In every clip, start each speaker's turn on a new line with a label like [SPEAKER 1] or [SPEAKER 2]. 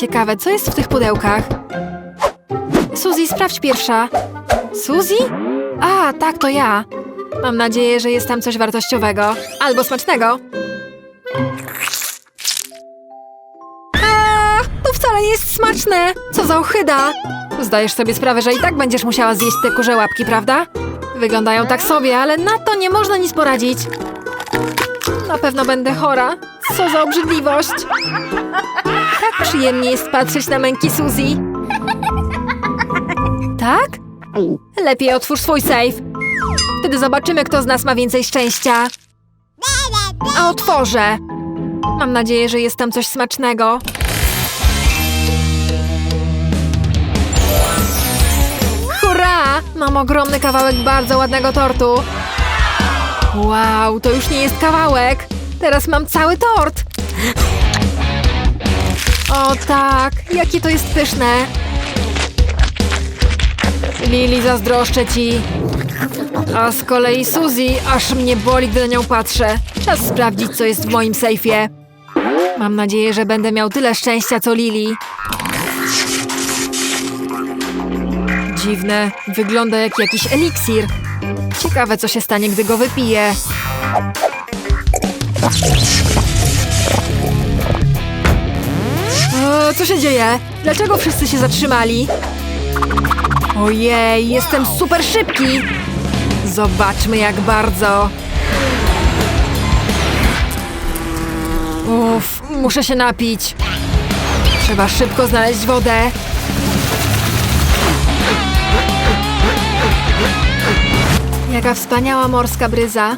[SPEAKER 1] Ciekawe, co jest w tych pudełkach? Suzy, sprawdź pierwsza. Suzy? A, tak, to ja. Mam nadzieję, że jest tam coś wartościowego. Albo smacznego. A, to wcale nie jest smaczne. Co za ochyda. Zdajesz sobie sprawę, że i tak będziesz musiała zjeść te kurze łapki, prawda? Wyglądają tak sobie, ale na to nie można nic poradzić. Na pewno będę chora. Co za obrzydliwość. Tak przyjemnie jest patrzeć na męki Suzy. Tak? Lepiej otwórz swój safe. Wtedy zobaczymy, kto z nas ma więcej szczęścia. A otworzę. Mam nadzieję, że jest tam coś smacznego. Hurra! Mam ogromny kawałek bardzo ładnego tortu. Wow, to już nie jest kawałek. Teraz mam cały tort. O tak, jakie to jest pyszne. Lili, zazdroszczę ci. A z kolei Suzy, aż mnie boli, gdy na nią patrzę. Czas sprawdzić, co jest w moim sejfie. Mam nadzieję, że będę miał tyle szczęścia, co Lili. Dziwne, wygląda jak jakiś eliksir. Ciekawe, co się stanie, gdy go wypiję. Co się dzieje? Dlaczego wszyscy się zatrzymali? Ojej, jestem super szybki! Zobaczmy, jak bardzo. Uff, muszę się napić. Trzeba szybko znaleźć wodę. Jaka wspaniała morska bryza.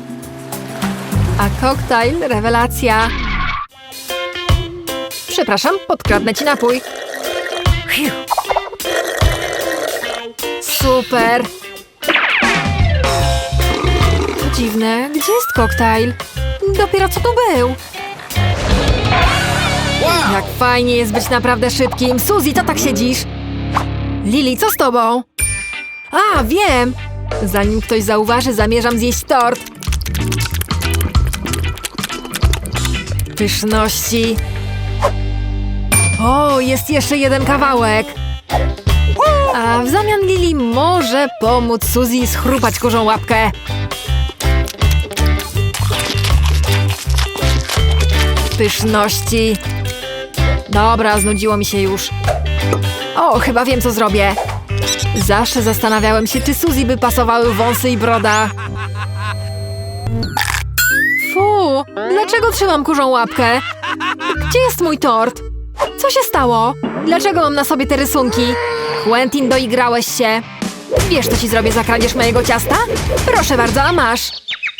[SPEAKER 1] A koktajl, rewelacja. Przepraszam, podkradnę ci napój. Super. Dziwne. Gdzie jest koktajl? Dopiero co tu był? Jak fajnie jest być naprawdę szybkim. Suzy, to tak siedzisz? Lili, co z tobą? A, wiem! Zanim ktoś zauważy, zamierzam zjeść tort. Pyszności. O, jest jeszcze jeden kawałek. A w zamian Lili może pomóc Suzy schrupać kurzą łapkę. Pyszności. Dobra, znudziło mi się już. O, chyba wiem, co zrobię. Zawsze zastanawiałem się, czy Suzy by pasowały wąsy i broda. Fu, dlaczego trzymam kurzą łapkę? Gdzie jest mój tort? Co się stało? Dlaczego mam na sobie te rysunki? Quentin, doigrałeś się. Wiesz, co ci zrobię za kradzież mojego ciasta? Proszę bardzo, a masz.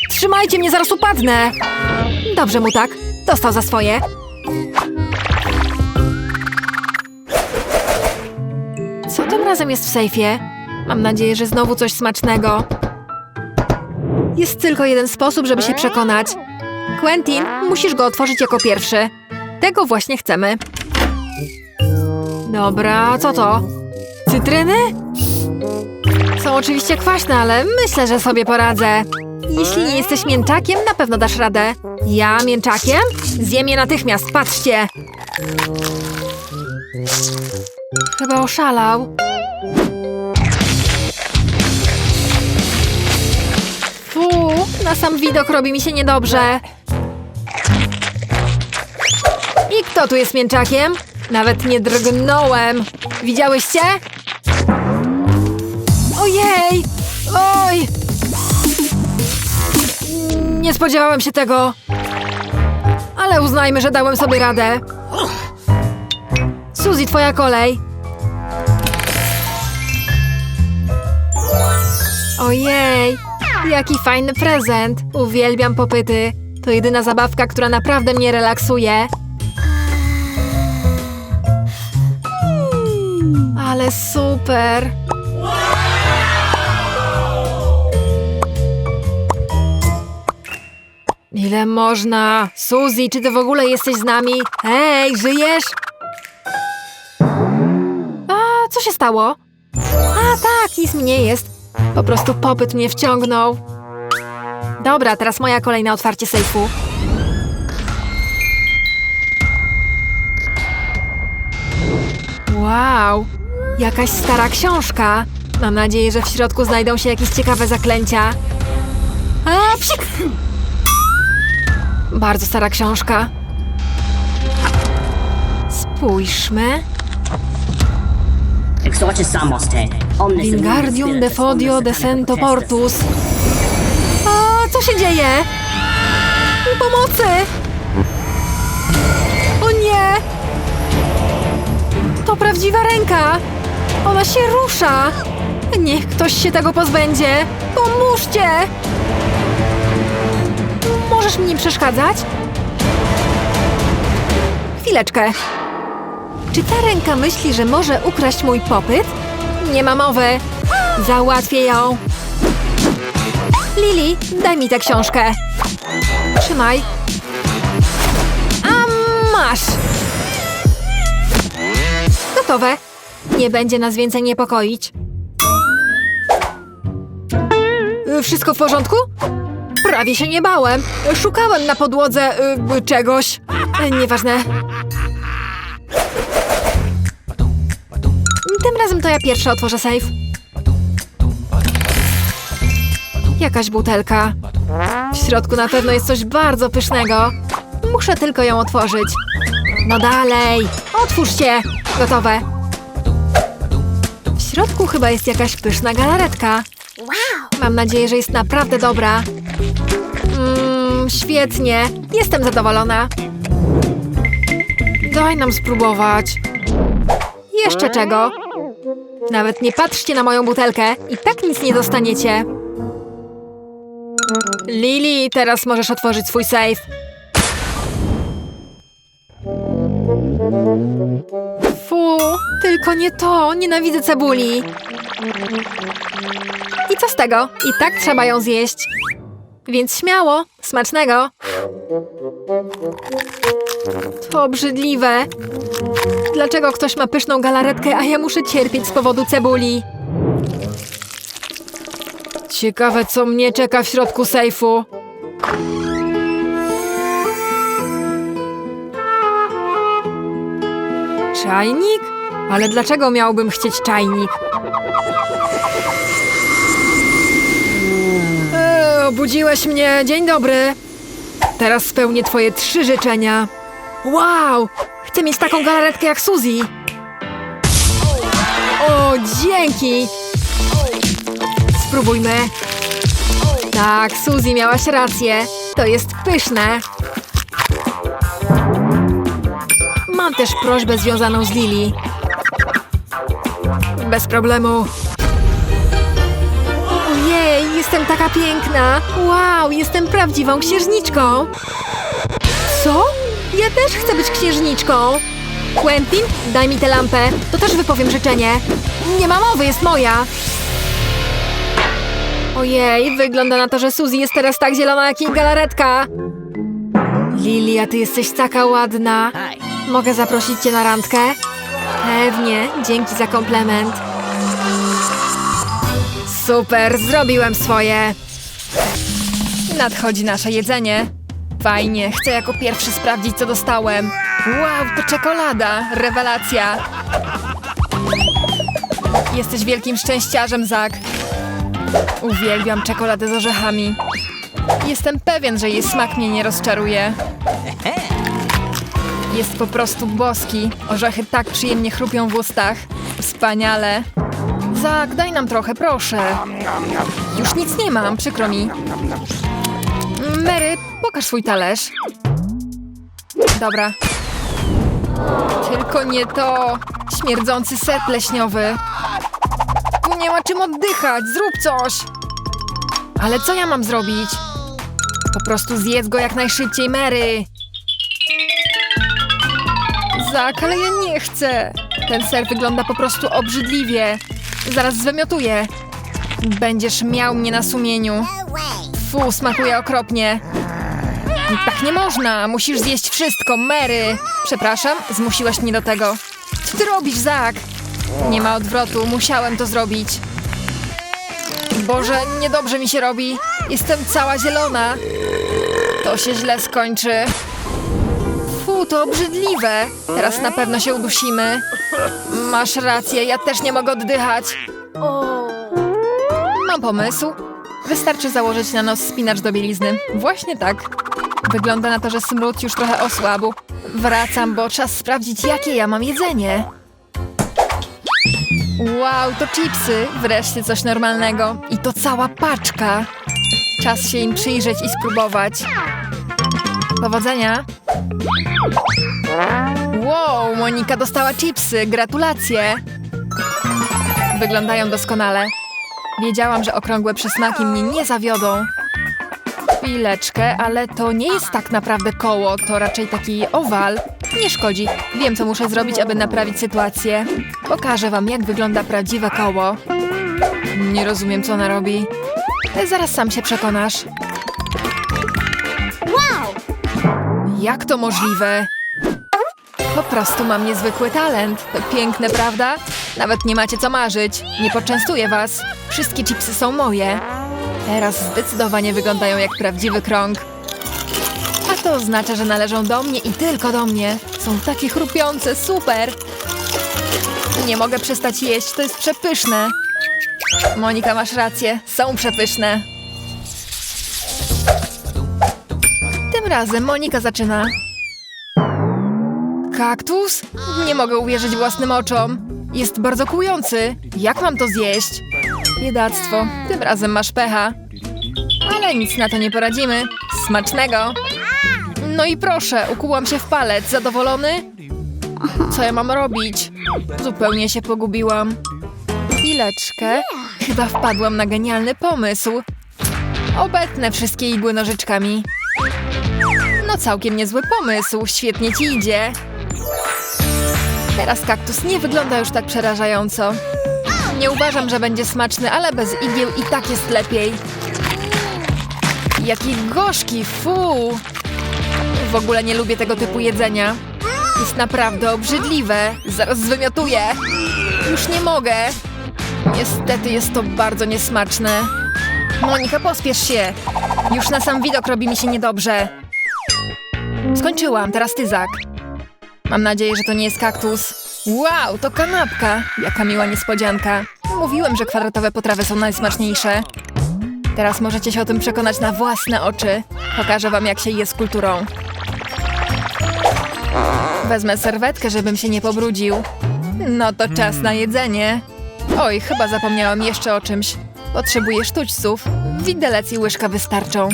[SPEAKER 1] Trzymajcie mnie, zaraz upadnę. Dobrze mu tak. Dostał za swoje. Co tym razem jest w sejfie? Mam nadzieję, że znowu coś smacznego. Jest tylko jeden sposób, żeby się przekonać. Quentin, musisz go otworzyć jako pierwszy. Tego właśnie chcemy. Dobra, co to? Cytryny? Są oczywiście kwaśne, ale myślę, że sobie poradzę. Jeśli nie jesteś mięczakiem, na pewno dasz radę. Ja mięczakiem? Zjem je natychmiast, patrzcie! Chyba oszalał. Fu, na sam widok robi mi się niedobrze. I kto tu jest mięczakiem? Nawet nie drgnąłem. Widziałyście? Ojej! Oj! Nie spodziewałem się tego. Ale uznajmy, że dałem sobie radę. Suzy, twoja kolej. Ojej, jaki fajny prezent. Uwielbiam popyty. To jedyna zabawka, która naprawdę mnie relaksuje. Ale super. Ile można? Suzy, czy ty w ogóle jesteś z nami? Hej, żyjesz? A, co się stało? A, tak, nic mi nie jest. Po prostu popyt mnie wciągnął. Dobra, teraz moja kolej na otwarcie sejfu. Wow, jakaś stara książka. Mam nadzieję, że w środku znajdą się jakieś ciekawe zaklęcia. A, psik! Bardzo stara książka. Spójrzmy. Wingardium Defodio Descento Portus. A, co się dzieje? Pomocy! O nie! To prawdziwa ręka! Ona się rusza! Niech ktoś się tego pozbędzie! Pomóżcie! Możesz mi nie przeszkadzać? Chwileczkę. Czy ta ręka myśli, że może ukraść mój popyt? Nie ma mowy. Załatwię ją. Lili, daj mi tę książkę. Trzymaj. A masz. Gotowe. Nie będzie nas więcej niepokoić. Y, Wszystko w porządku? Prawie się nie bałem. Szukałem na podłodze y, czegoś. Y, Nieważne. Tym razem to ja pierwsza otworzę safe. Jakaś butelka. W środku na pewno jest coś bardzo pysznego. Muszę tylko ją otworzyć. No dalej! Otwórz się! Gotowe. W środku chyba jest jakaś pyszna galaretka. Mam nadzieję, że jest naprawdę dobra. Mmm, świetnie. Jestem zadowolona. Daj nam spróbować. Jeszcze czego? Nawet nie patrzcie na moją butelkę i tak nic nie dostaniecie. Lili, teraz możesz otworzyć swój safe. Tylko nie to. Nienawidzę cebuli. I co z tego? I tak trzeba ją zjeść. Więc śmiało, smacznego. To obrzydliwe. Dlaczego ktoś ma pyszną galaretkę, a ja muszę cierpieć z powodu cebuli? Ciekawe, co mnie czeka w środku sejfu. Czajnik? Ale dlaczego miałbym chcieć czajnik? Eee, obudziłeś mnie. Dzień dobry. Teraz spełnię twoje trzy życzenia. Wow! Chcę mieć taką galaretkę jak Suzy. O, dzięki! Spróbujmy. Tak, Suzy, miałaś rację. To jest pyszne. Mam też prośbę związaną z Lili. Bez problemu. Ojej, jestem taka piękna. Wow, jestem prawdziwą księżniczką. Co? Ja też chcę być księżniczką. Quentin, daj mi tę lampę. To też wypowiem życzenie. Nie ma mowy, jest moja. Ojej, wygląda na to, że Suzy jest teraz tak zielona jak jej galaretka. Lilia, ty jesteś taka ładna. Mogę zaprosić cię na randkę? Pewnie, dzięki za komplement. Super, zrobiłem swoje. Nadchodzi nasze jedzenie. Fajnie, chcę jako pierwszy sprawdzić, co dostałem. Wow, to czekolada, rewelacja. Jesteś wielkim szczęściarzem, Zak. Uwielbiam czekoladę z orzechami. Jestem pewien, że jej smak mnie nie rozczaruje. Jest po prostu boski. Orzechy tak przyjemnie chrupią w ustach. Wspaniale. Zak, daj nam trochę, proszę. Już nic nie mam, przykro mi. Mary, pokaż swój talerz. Dobra. Tylko nie to. Śmierdzący ser pleśniowy. Nie ma czym oddychać, zrób coś. Ale co ja mam zrobić? Po prostu zjedz go jak najszybciej, Mary. Zak, ale ja nie chcę. Ten ser wygląda po prostu obrzydliwie. Zaraz zwymiotuję. Będziesz miał mnie na sumieniu. Fu, smakuje okropnie. Tak nie można, musisz zjeść wszystko, Mary. Przepraszam, zmusiłaś mnie do tego. Co ty robisz, Zak? Nie ma odwrotu, musiałem to zrobić. Boże, niedobrze mi się robi. Jestem cała zielona. To się źle skończy. Fu, to obrzydliwe. Teraz na pewno się udusimy. Masz rację, ja też nie mogę oddychać. Mam pomysł. Wystarczy założyć na nos spinacz do bielizny. Właśnie tak. Wygląda na to, że smród już trochę osłabł. Wracam, bo czas sprawdzić, jakie ja mam jedzenie. Wow, to chipsy. Wreszcie coś normalnego. I to cała paczka. Czas się im przyjrzeć i spróbować. Powodzenia. Wow, Monika dostała chipsy. Gratulacje. Wyglądają doskonale. Wiedziałam, że okrągłe przysmaki mnie nie zawiodą. Chwileczkę, ale to nie jest tak naprawdę koło, to raczej taki owal. Nie szkodzi. Wiem, co muszę zrobić, aby naprawić sytuację. Pokażę wam, jak wygląda prawdziwe koło. Nie rozumiem, co ona robi. Zaraz sam się przekonasz. Jak to możliwe? Po prostu mam niezwykły talent. To piękne, prawda? Nawet nie macie co marzyć. Nie poczęstuję was. Wszystkie chipsy są moje. Teraz zdecydowanie wyglądają jak prawdziwy krąg. A to oznacza, że należą do mnie i tylko do mnie. Są takie chrupiące, super! Nie mogę przestać jeść, to jest przepyszne. Monika, masz rację, są przepyszne. Razem Monika zaczyna. Kaktus? Nie mogę uwierzyć własnym oczom. Jest bardzo kłujący. Jak mam to zjeść? Biedactwo. Tym razem masz pecha. Ale nic na to nie poradzimy. Smacznego. No i proszę, ukułam się w palec. Zadowolony? Co ja mam robić? Zupełnie się pogubiłam. Chwileczkę. Chyba wpadłam na genialny pomysł. Obetnę wszystkie igły nożyczkami. No całkiem niezły pomysł, świetnie ci idzie. Teraz kaktus nie wygląda już tak przerażająco. Nie uważam, że będzie smaczny, ale bez igieł i tak jest lepiej. Jaki gorzki, fu! W ogóle nie lubię tego typu jedzenia. Jest naprawdę obrzydliwe. Zaraz zwymiotuję. Już nie mogę. Niestety jest to bardzo niesmaczne. Monika, pospiesz się. Już na sam widok robi mi się niedobrze. Skończyłam, teraz ty, Zak. Mam nadzieję, że to nie jest kaktus. Wow, to kanapka! Jaka miła niespodzianka. Mówiłem, że kwadratowe potrawy są najsmaczniejsze. Teraz możecie się o tym przekonać na własne oczy. Pokażę wam, jak się je z kulturą. Wezmę serwetkę, żebym się nie pobrudził. No to czas na jedzenie. Oj, chyba zapomniałam jeszcze o czymś. Potrzebuję sztućców. Widelec i łyżka wystarczą.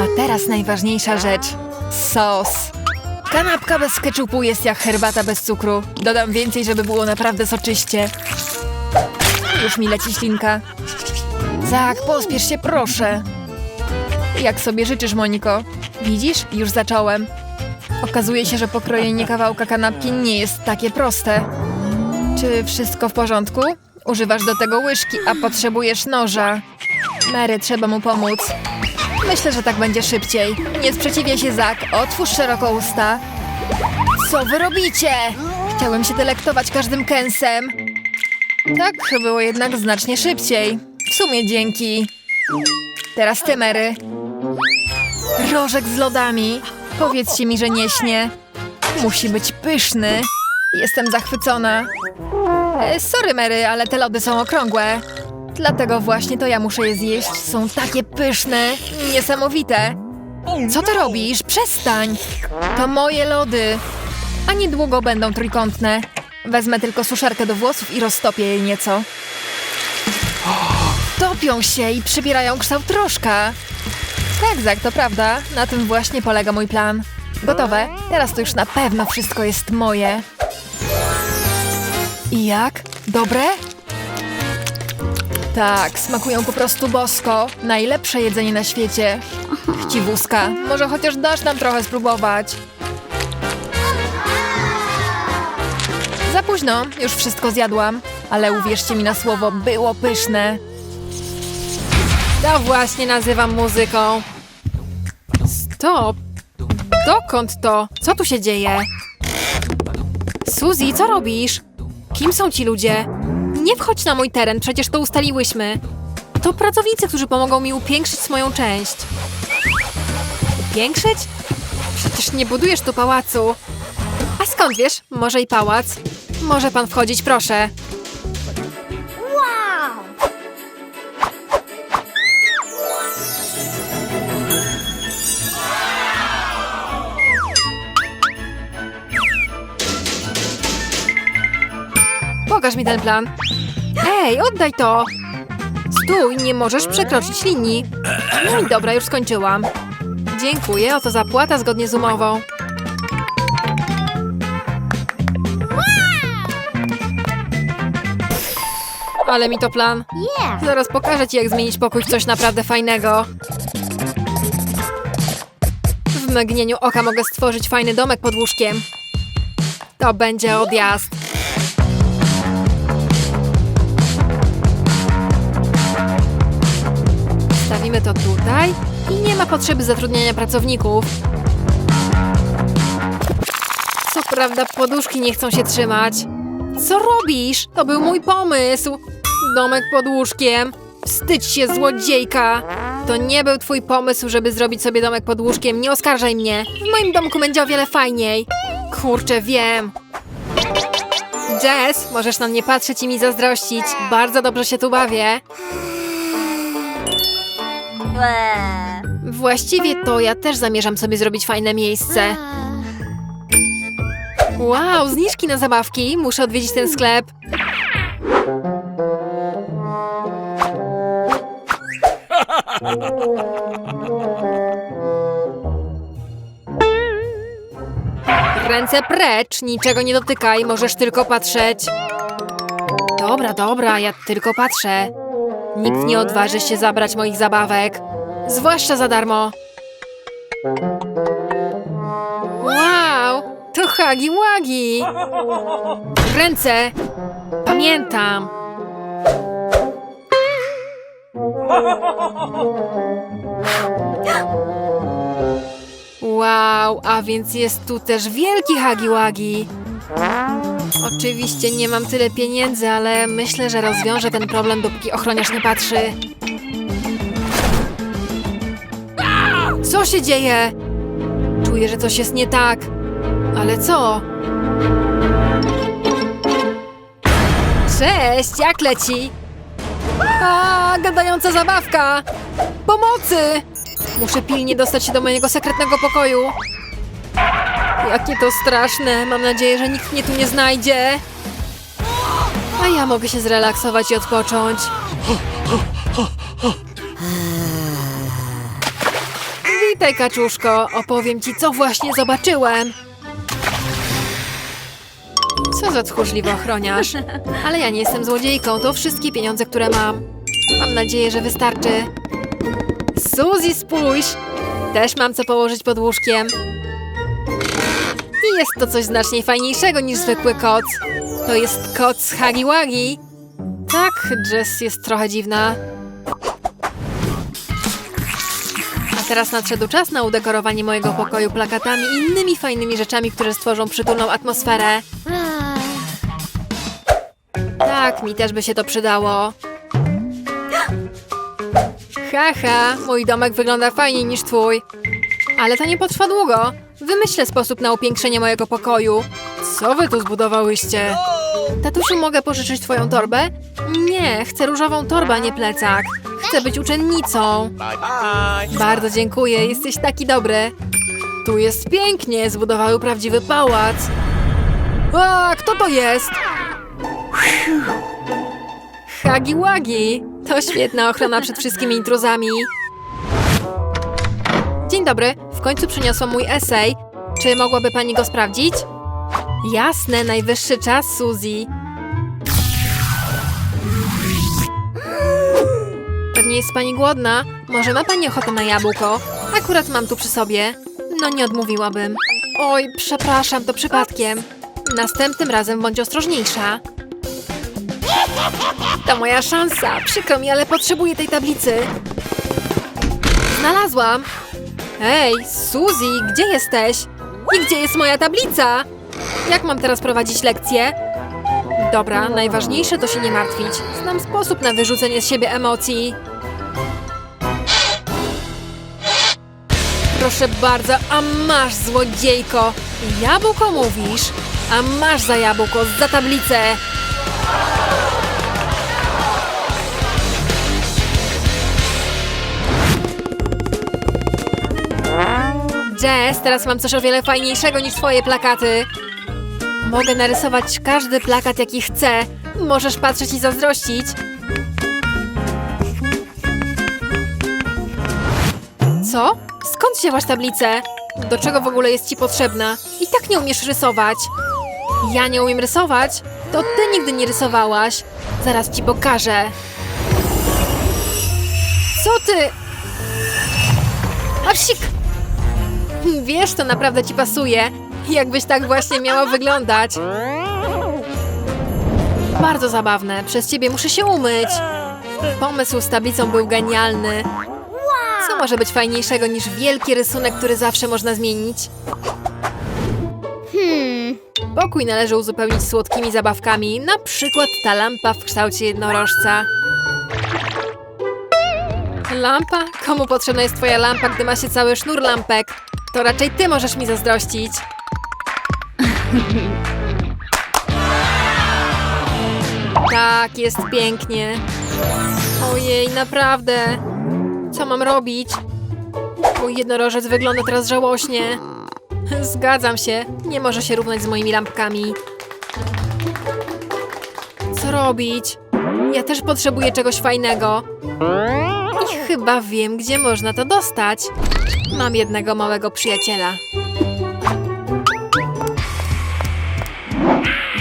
[SPEAKER 1] A teraz najważniejsza rzecz. Sos. Kanapka bez keczupu jest jak herbata bez cukru. Dodam więcej, żeby było naprawdę soczyście. Już mi leci ślinka. Zak, pospiesz się, proszę. Jak sobie życzysz, Moniko? Widzisz? Już zacząłem. Okazuje się, że pokrojenie kawałka kanapki nie jest takie proste. Czy wszystko w porządku? Używasz do tego łyżki, a potrzebujesz noża. Mary, trzeba mu pomóc. Myślę, że tak będzie szybciej. Nie sprzeciwiaj się, Zak. Otwórz szeroko usta. Co wy robicie? Chciałem się delektować każdym kęsem. Tak, było jednak znacznie szybciej. W sumie dzięki. Teraz ty, Mary. Rożek z lodami. Powiedzcie mi, że nie śnie. Musi być pyszny. Jestem zachwycona. E, sorry, Mary, ale te lody są okrągłe. Dlatego właśnie to ja muszę je zjeść. Są takie pyszne, niesamowite. Co ty robisz? Przestań! To moje lody. A niedługo będą trójkątne. Wezmę tylko suszarkę do włosów i roztopię je nieco. Topią się i przybierają kształt troszka. Tak, Zak, to prawda. Na tym właśnie polega mój plan. Gotowe? Teraz to już na pewno wszystko jest moje. I jak? Dobre? Tak, smakują po prostu bosko. Najlepsze jedzenie na świecie. Chciwuska, może chociaż dasz nam trochę spróbować. Za późno, już wszystko zjadłam. Ale uwierzcie mi na słowo, było pyszne. To właśnie nazywam muzyką. Stop! Dokąd to? Co tu się dzieje? Suzy, co robisz? Kim są ci ludzie? Nie wchodź na mój teren, przecież to ustaliłyśmy. To pracownicy, którzy pomogą mi upiększyć moją część. Upiększyć? Przecież nie budujesz tu pałacu. A skąd wiesz? Może i pałac? Może pan wchodzić, proszę. Pokaż mi ten plan. Ej, oddaj to! Stój, nie możesz przekroczyć linii. No i dobra, już skończyłam. Dziękuję, oto zapłata zgodnie z umową. Ale mi to plan. Zaraz pokażę ci, jak zmienić pokój w coś naprawdę fajnego. W mgnieniu oka mogę stworzyć fajny domek pod łóżkiem. To będzie odjazd. Stawimy to tutaj i nie ma potrzeby zatrudniania pracowników. Co prawda poduszki nie chcą się trzymać. Co robisz? To był mój pomysł. Domek pod łóżkiem. Wstydź się, złodziejka! To nie był twój pomysł, żeby zrobić sobie domek pod łóżkiem. Nie oskarżaj mnie. W moim domku będzie o wiele fajniej. Kurczę, wiem. Jess, możesz na mnie patrzeć i mi zazdrościć. Bardzo dobrze się tu bawię. Właściwie to ja też zamierzam sobie zrobić fajne miejsce. Wow, zniżki na zabawki. Muszę odwiedzić ten sklep. Ręce precz, niczego nie dotykaj, możesz tylko patrzeć. Dobra, dobra, ja tylko patrzę. Nikt nie odważy się zabrać moich zabawek. Zwłaszcza za darmo. Wow, to Hagi Wagi. Ręce. Pamiętam. Wow, a więc jest tu też wielki Hagi Wagi. Oczywiście nie mam tyle pieniędzy, ale myślę, że rozwiążę ten problem, dopóki ochroniarz nie patrzy. Co się dzieje? Czuję, że coś jest nie tak. Ale co? Cześć, jak leci? A, gadająca zabawka! Pomocy! Muszę pilnie dostać się do mojego sekretnego pokoju. Jakie to straszne. Mam nadzieję, że nikt mnie tu nie znajdzie. A ja mogę się zrelaksować i odpocząć. Witaj, kaczuszko. Opowiem ci, co właśnie zobaczyłem. Co za tchórzliwy ochroniarz. Ale ja nie jestem złodziejką. To wszystkie pieniądze, które mam. Mam nadzieję, że wystarczy. Suzy, spójrz! Też mam co położyć pod łóżkiem. I jest to coś znacznie fajniejszego niż zwykły koc. To jest koc z Hagi Wagi. Tak, Jess jest trochę dziwna. Teraz nadszedł czas na udekorowanie mojego pokoju plakatami i innymi fajnymi rzeczami, które stworzą przytulną atmosferę. Tak, mi też by się to przydało. Haha, mój domek wygląda fajniej niż twój. Ale to nie potrwa długo. Wymyślę sposób na upiększenie mojego pokoju. Co wy tu zbudowałyście? Tatusiu, mogę pożyczyć twoją torbę? Nie, chcę różową torbę, a nie plecak. Chcę być uczennicą. Bardzo dziękuję, jesteś taki dobry. Tu jest pięknie, zbudowały prawdziwy pałac. A, kto to jest? Hagi Wagi. To świetna ochrona przed wszystkimi intruzami. Dzień dobry, w końcu przyniosłam mój esej. Czy mogłaby pani go sprawdzić? Jasne, najwyższy czas, Suzy. Pewnie jest pani głodna. Może ma pani ochotę na jabłko? Akurat mam tu przy sobie. No nie odmówiłabym. Oj, przepraszam, to przypadkiem. Następnym razem bądź ostrożniejsza. To moja szansa. Przykro mi, ale potrzebuję tej tablicy. Znalazłam. Ej, Suzy, gdzie jesteś? I gdzie jest moja tablica? Jak mam teraz prowadzić lekcję? Dobra, najważniejsze to się nie martwić. Znam sposób na wyrzucenie z siebie emocji. Proszę bardzo, a masz, złodziejko! Jabłko mówisz? A masz za jabłko, za tablicę! Jess, teraz mam coś o wiele fajniejszego niż twoje plakaty. Mogę narysować każdy plakat, jaki chcę. Możesz patrzeć i zazdrościć. Co? Skąd wzięłaś tablicę? Do czego w ogóle jest ci potrzebna? I tak nie umiesz rysować. Ja nie umiem rysować? To ty nigdy nie rysowałaś. Zaraz ci pokażę. Co ty? A psik! Wiesz, to naprawdę ci pasuje. Jakbyś tak właśnie miała wyglądać. Bardzo zabawne. Przez ciebie muszę się umyć. Pomysł z tablicą był genialny. Co może być fajniejszego niż wielki rysunek, który zawsze można zmienić? Hmm. Pokój należy uzupełnić słodkimi zabawkami, na przykład ta lampa w kształcie jednorożca. Lampa? Komu potrzebna jest twoja lampa, gdy ma się cały sznur lampek? To raczej ty możesz mi zazdrościć. Tak, jest pięknie. Ojej, naprawdę. Co mam robić? Mój jednorożec wygląda teraz żałośnie. Zgadzam się, nie może się równać z moimi lampkami. Co robić? Ja też potrzebuję czegoś fajnego. I chyba wiem, gdzie można to dostać. Mam jednego małego przyjaciela.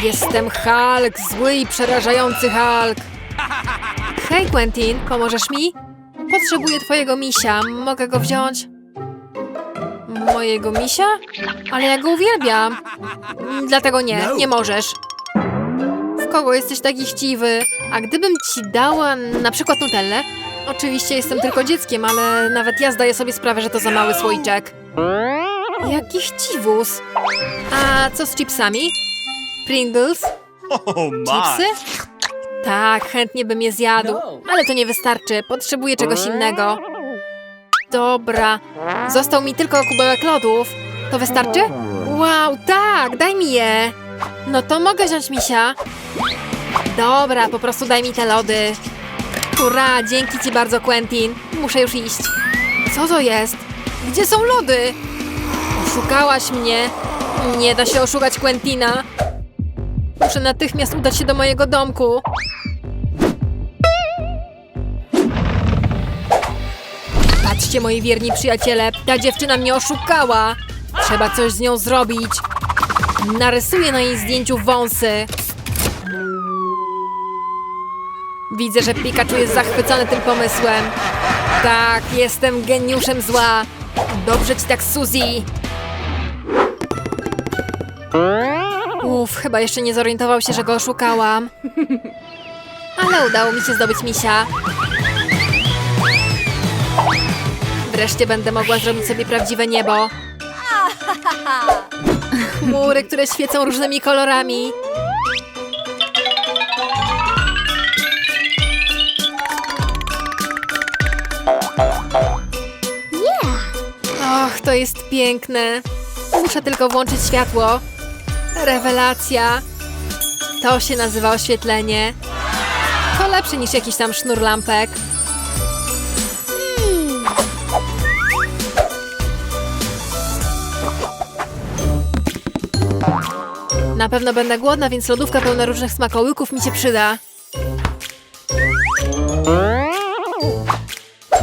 [SPEAKER 1] Jestem Hulk, zły i przerażający Hulk. Hej, Quentin, pomożesz mi? Potrzebuję twojego misia. Mogę go wziąć? Mojego misia? Ale ja go uwielbiam. Dlatego nie, nie możesz. W kogo jesteś taki chciwy? A gdybym ci dała na przykład Nutellę? Oczywiście jestem tylko dzieckiem, ale nawet ja zdaję sobie sprawę, że to za mały słoiczek. Jaki chciwus. A co z chipsami? Pringles? Chipsy? Tak, chętnie bym je zjadł, ale to nie wystarczy. Potrzebuję czegoś innego. Dobra, został mi tylko kubełek lodów. To wystarczy? Wow, tak, daj mi je. No to mogę wziąć misia. Dobra, po prostu daj mi te lody. Hurra, dzięki ci bardzo, Quentin. Muszę już iść. Co to jest? Gdzie są lody? Oszukałaś mnie. Nie da się oszukać Quentina. Muszę natychmiast udać się do mojego domku. Moi wierni przyjaciele, ta dziewczyna mnie oszukała. Trzeba coś z nią zrobić. Narysuję na jej zdjęciu wąsy. Widzę, że Pikachu jest zachwycony tym pomysłem. Tak, jestem geniuszem zła. Dobrze ci tak, Suzy. Uff, chyba jeszcze nie zorientował się, że go oszukałam. Ale udało mi się zdobyć misia. Wreszcie będę mogła zrobić sobie prawdziwe niebo. Chmury, które świecą różnymi kolorami. Och, to jest piękne. Muszę tylko włączyć światło. Rewelacja. To się nazywa oświetlenie. To lepsze niż jakiś tam sznur lampek. Na pewno będę głodna, więc lodówka pełna różnych smakołyków mi się przyda.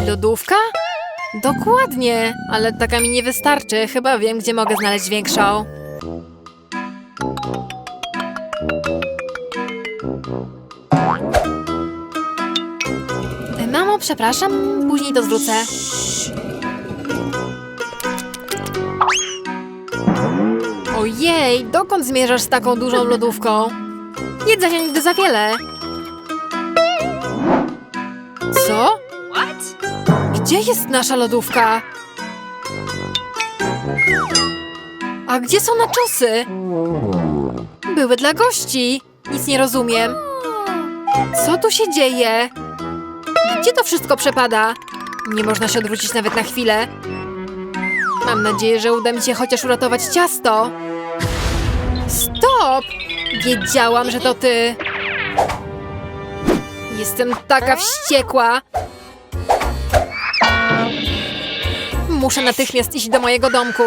[SPEAKER 1] Lodówka? Dokładnie, ale taka mi nie wystarczy. Chyba wiem, gdzie mogę znaleźć większą. E, Mamo, przepraszam, później to zwrócę. Ojej, dokąd zmierzasz z taką dużą lodówką? Jedzenia nigdy za wiele. Co? Gdzie jest nasza lodówka? A gdzie są naczosy? Były dla gości. Nic nie rozumiem. Co tu się dzieje? Gdzie to wszystko przepada? Nie można się odwrócić nawet na chwilę. Mam nadzieję, że uda mi się chociaż uratować ciasto. Stop! Wiedziałam, że to ty. Jestem taka wściekła. Muszę natychmiast iść do mojego domku.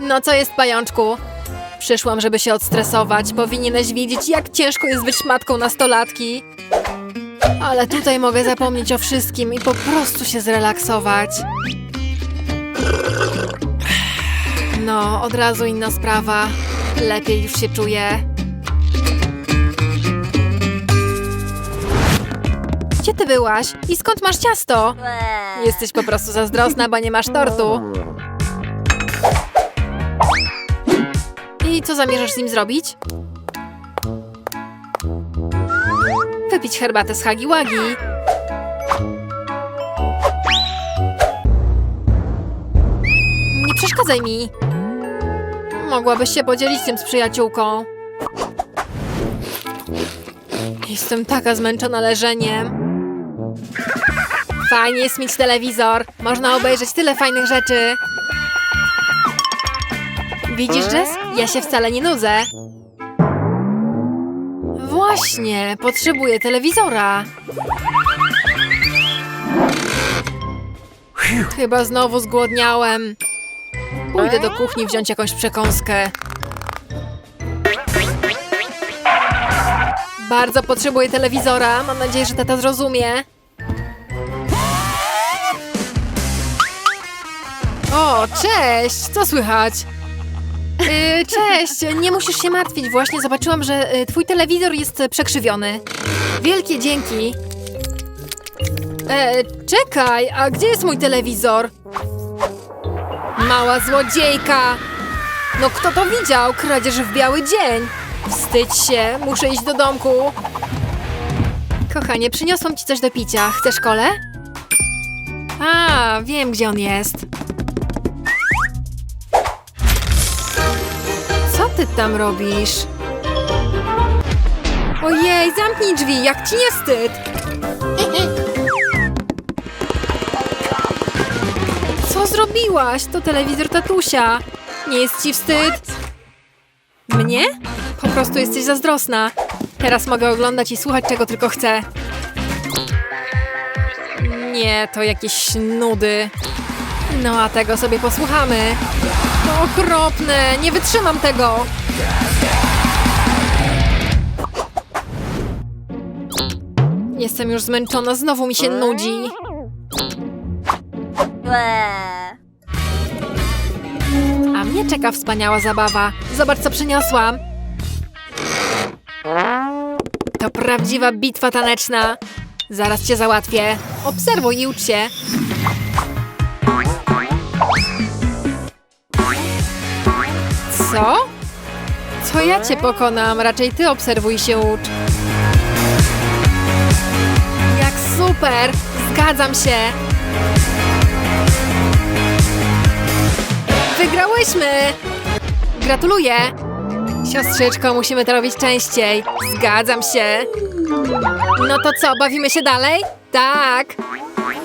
[SPEAKER 1] No co jest, pajączku? Przyszłam, żeby się odstresować. Powinieneś wiedzieć, jak ciężko jest być matką nastolatki. Ale tutaj mogę zapomnieć o wszystkim i po prostu się zrelaksować. No, od razu inna sprawa. Lepiej już się czuję. Gdzie ty byłaś? I skąd masz ciasto? Jesteś po prostu zazdrosna, bo nie masz tortu. I co zamierzasz z nim zrobić? Wypić herbatę z Hagi Wagi. Przeszkadzaj mi. Mogłabyś się podzielić tym z przyjaciółką. Jestem taka zmęczona leżeniem. Fajnie jest mieć telewizor. Można obejrzeć tyle fajnych rzeczy. Widzisz, Jess? Ja się wcale nie nudzę. Właśnie, potrzebuję telewizora. Chyba znowu zgłodniałem. Pójdę do kuchni wziąć jakąś przekąskę. Bardzo potrzebuję telewizora. Mam nadzieję, że tata zrozumie. O, cześć! Co słychać? Yy, cześć! Nie musisz się martwić. Właśnie zobaczyłam, że y, twój telewizor jest y, przekrzywiony. Wielkie dzięki. E, czekaj, a gdzie jest mój telewizor? Mała złodziejka! No kto to widział? Kradzież w biały dzień. Wstydź się, muszę iść do domku. Kochanie, przyniosłam ci coś do picia. Chcesz kole? A, wiem gdzie on jest. Co ty tam robisz? Ojej, zamknij drzwi, jak ci nie wstyd? zrobiłaś? To telewizor tatusia. Nie jest ci wstyd? Mnie? Po prostu jesteś zazdrosna. Teraz mogę oglądać i słuchać czego tylko chcę. Nie, to jakieś nudy. No a tego sobie posłuchamy. To okropne, nie wytrzymam tego. Jestem już zmęczona, znowu mi się nudzi. A czeka wspaniała zabawa. Zobacz, co przyniosłam. To prawdziwa bitwa taneczna. Zaraz cię załatwię. Obserwuj i ucz się. Co? Co ja cię pokonam? Raczej ty obserwuj się ucz. Jak super! Zgadzam się! Wygrałyśmy! Gratuluję! Siostrzyczko, musimy to robić częściej. Zgadzam się. No to co, bawimy się dalej? Tak.